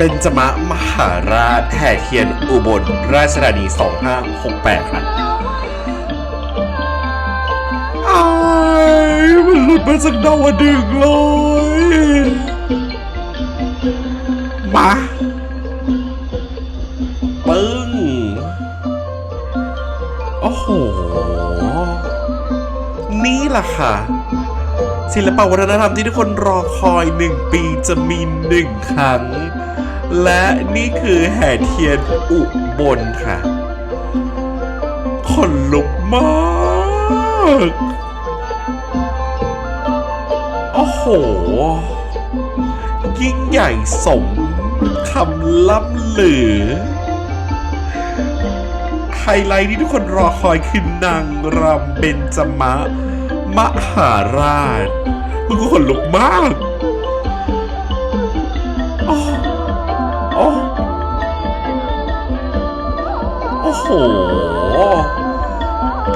เบญจมะมหาราชแห่เทียนอุบลราชธานี 2568ค่ะอ้ายมันหลุดมาจากดาวดึงส์เลย มาปึ้ง โอ้โห นี่แหละค่ะศิลปวัฒนธรรมที่ทุกคนรอคอยหนึ่งปีจะมีหนึ่งครั้ง และนี่คือแห่เทียนอุบลค่ะ ขนลุกมาก โอ้โห ยิ่งใหญ่สมคำล่ำหลือ ไฮไลท์ที่ทุกคนรอคอยคือนางรำเบญจมะ มหาราชมันก็ขนลุกมาก โอ้โห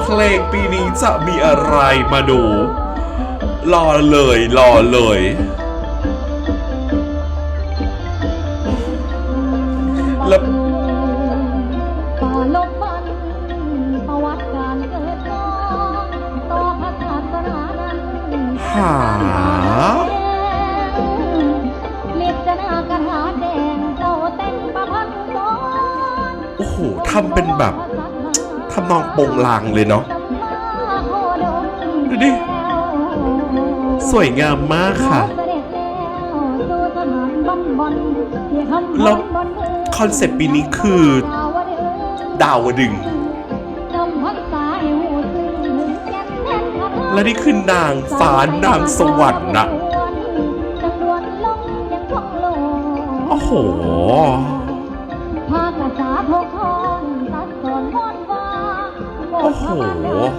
เพลงปีนี้จะมีอะไรมาดู รอเลย รอเลย แล้วป่า ทำเป็นแบบทำนองโปงลางเลยเนาะดูดิ สวยงามมากค่ะ แล้วคอนเซปต์ปีนี้คือ ดาวดึง และนี่คือนางฟ้านางสวรรค์นะโอ้โห โอ้โห รถ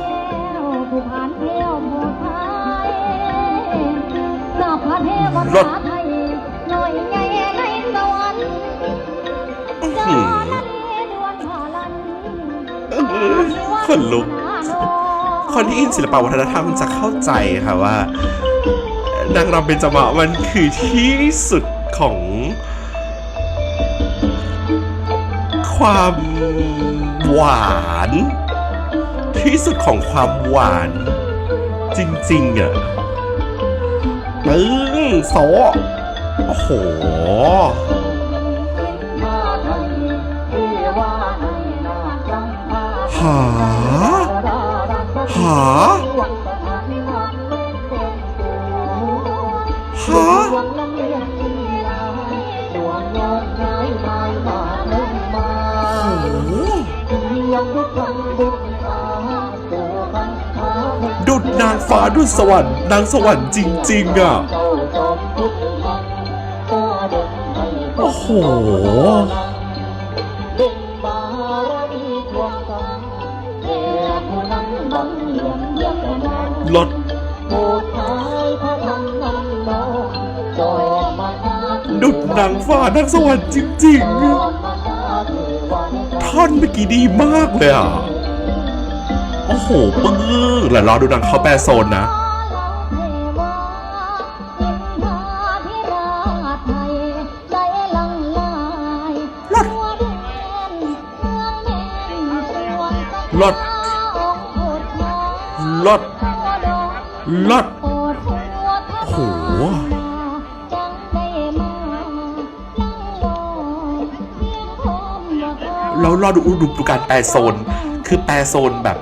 ขนลุก คนที่อินศิลปวัฒนธรรมจะเข้าใจค่ะว่านางรำเป็นจมะมันคือที่สุดของ ความหวาน ที่สุดของความหวาน จริงๆอะปึ้งโซโอ้โห หา หา นางฟ้าดุดสวรรค์นางสวรรค์จริง ๆอะโอ้โหรถดุดนางฟ้านางสวรรค์จริงๆ ท่อนเมื่อกี้ดีมากเลยอะ โอ้โหปึ้งแล้วรอดูนางเขาแปรโซนนะรถรถรถโอ้โหแล้วรอดูดูดูการแปรโซน คือแปรโซนแบบ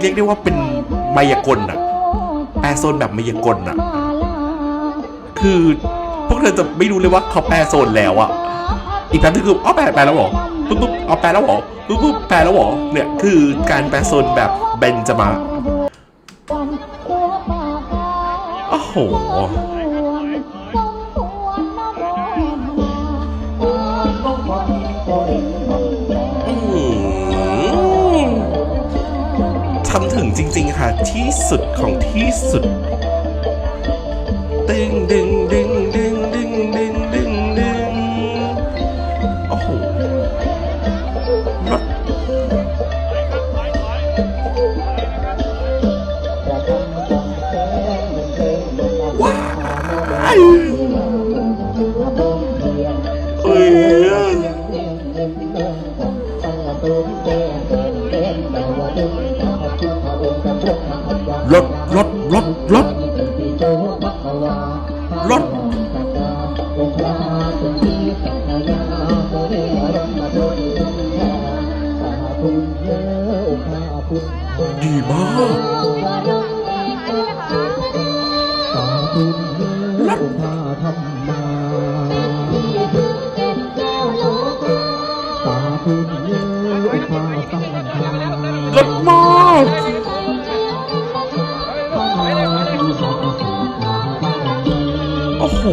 เรียกได้ว่าเป็นมายากลอะแปรโซนแบบมายากลอะคือพวกเธอจะไม่รู้เลยว่าเขาแปรโซนแล้วอะอีกแป๊บนึงคืออ๋อแปลแปลแล้วหรอปุ๊บปุ๊บอ๋อแปลแล้วหรอปุ๊บปุ๊บแปลแล้วหรอเนี่ยคือการแปรโซนแบบเบนจมาโอ้โห ค่ะที่สุดของที่สุด ตึงดึง ลดลดลดลดลดดีมากตาคุณเย โห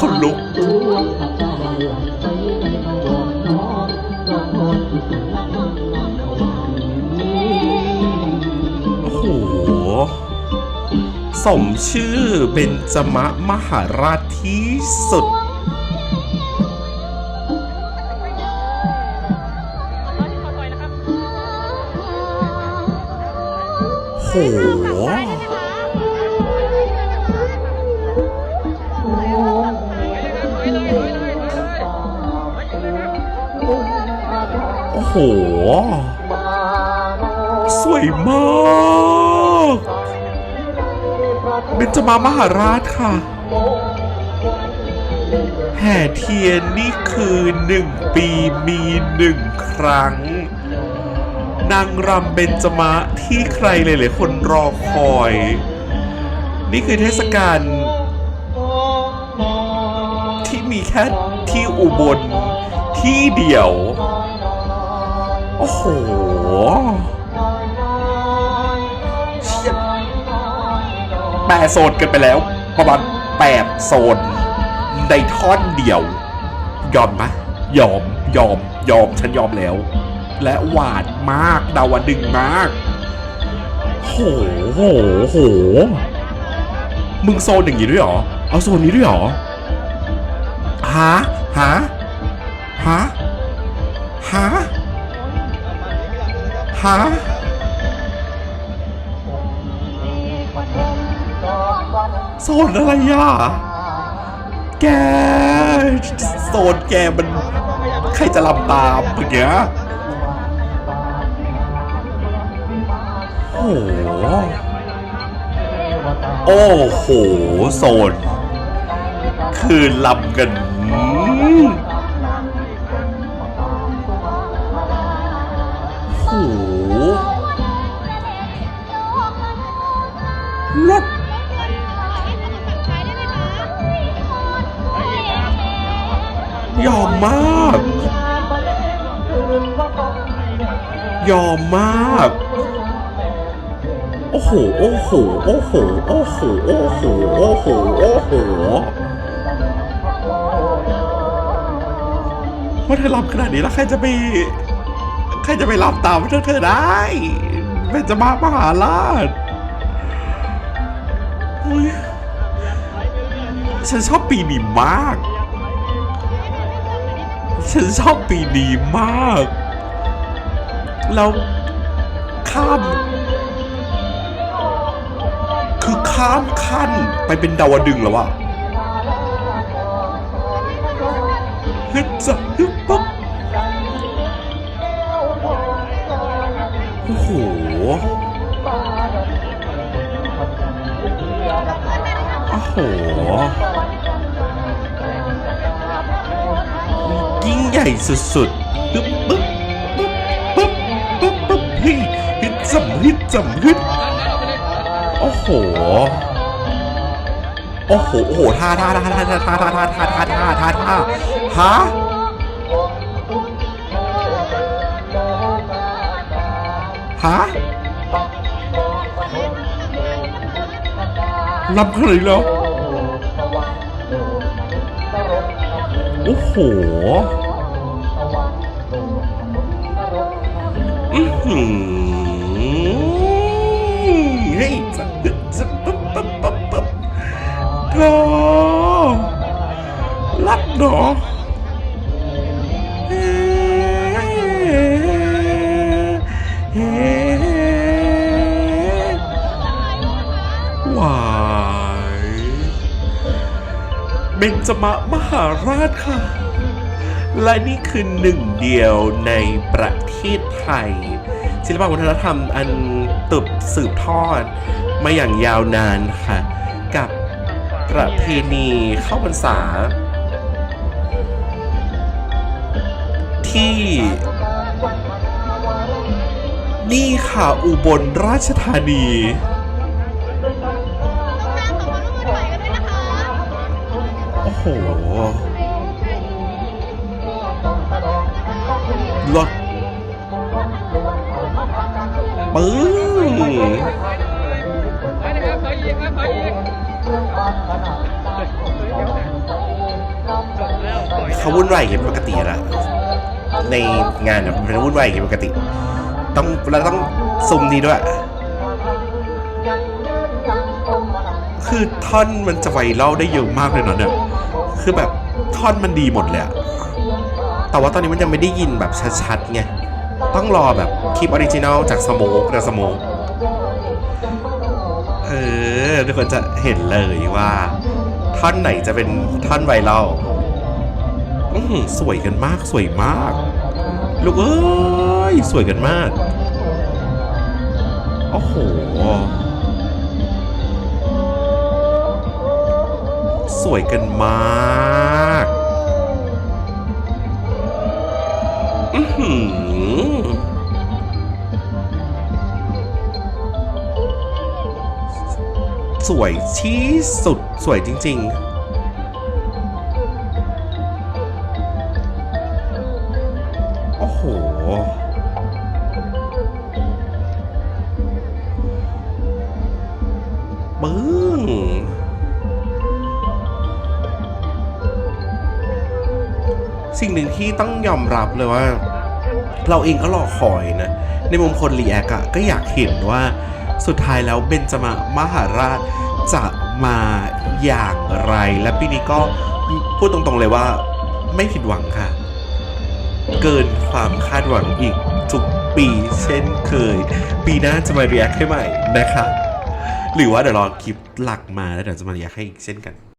คนลุก โอ้โห สมชื่อเบญจมะมหาราชที่สุด โห โอ้โห สวยมากเบญจมามหาราชค่ะ แห่เทียนนี่คือหนึ่งปีมีหนึ่งครั้ง นางรำเบญจมะที่ใครหลายๆคนรอคอย นี่คือเทศกาลที่มีแค่ที่อุบลที่เดียว โอ้โหแปดโซนกันไปแล้ว ประมาณแปดโซน ในท่อนเดียว ยอมไหมยอมยอมยอมฉันยอมแล้ว และหวานมากดาวดึงมาก โหโหโห มึงโซนอย่างนี้ด้วยหรอ เอาโซนนี้ด้วยหรอ ฮะ ฮะ ฮะ ฮะ ฮะโซนอะไรอะ แก โซนแกมัน ใครจะลำตามอย่างเงี้ย โอ้โหโอ้โหโซน คือลำกันโอ้โหลดยอมมาก ยอมมาก โอ้โห โอ้โห โอ้โห โอ้โห โอ้โห โอ้โห โอ้โหว่าเธอรับขนาดนี้แล้วใครจะไป ใครจะไปรับตามเธอเธอได้เป็นจะมามหาราชเฮ้ยฉันชอบปีนี้มาก ฉันชอบปีนี้มาก แล้วข้าม ข้ามขั้นไปเป็นดาวดึงแล้วอะฮึดจะฮึดปุ๊บโอ้โหโอ้โห ยิ่งใหญ่สุดๆปึ๊บปึ๊บปึ๊บปึ๊บปึ๊บปึ๊บเฮ้ยฮึดจำฮึดจำฮึด โอ้โห โอ้โห โอ้โหท่าท่าท่าท่าท่าท่าท่าท่าท่าท่าท่าท่าท่าฮะฮะลำขนาดนี้แล้วโอ้โห เธอรัดเนาะเฮ้เฮ้หวายเบญจมะมหาราชค่ะ และนี่คือหนึ่งเดียวในประเทศไทย ศิลปวัฒนธรรมอันตึบสืบทอดมาอย่างยาวนานค่ะ กับ ประเพณีเข้าพรรษา ที่ นี่ค่ะอุบลราชธานี โอ้โหรถปึ้ง เขาวุ่นวายอย่างนี้ปกติแหละในงานเนี่ยมันเป็นวุ่นวายอย่างนี้ปกติ ต้องเราต้องซุ่มนี้ด้วย คือท่อนมันจะไวรัลได้เยอะมากเลยเนาะเนี่ยคือแบบท่อนมันดีหมดเลยอะแต่ว่าตอนนี้มันยังไม่ได้ยินแบบชัดๆไง ต้องรอแบบคลิปออริจินัลจากสโมกจากสโมก ทุกคนจะเห็นเลยว่า ท่อนไหนจะเป็นท่อนไวรัลอื้อหือสวยกันมากสวยมาก ลูกเอ้ยสวยกันมาก โอ้โห สวยกันมาก อือ สวยที่สุดสวยจริงๆโอ้โหปึ้งสิ่งหนึ่งที่ต้องยอมรับเลยว่า เราเองก็รอคอยนะ ในมุมคนรีแอคก็อยากเห็นว่า สุดท้ายแล้วเบนจมามหาราชจะมาอย่างไร และปีนี้ก็พูดตรงๆเลยว่าไม่ผิดหวังค่ะ เกินความคาดหวังอีกทุกปีเช่นเคย ปีหน้าจะมาเรียกให้ใหม่นะคะ หรือว่าเดี๋ยวรอคลิปหลักมาแล้วเดี๋ยวจะมาเรียกให้อีกเช่นกัน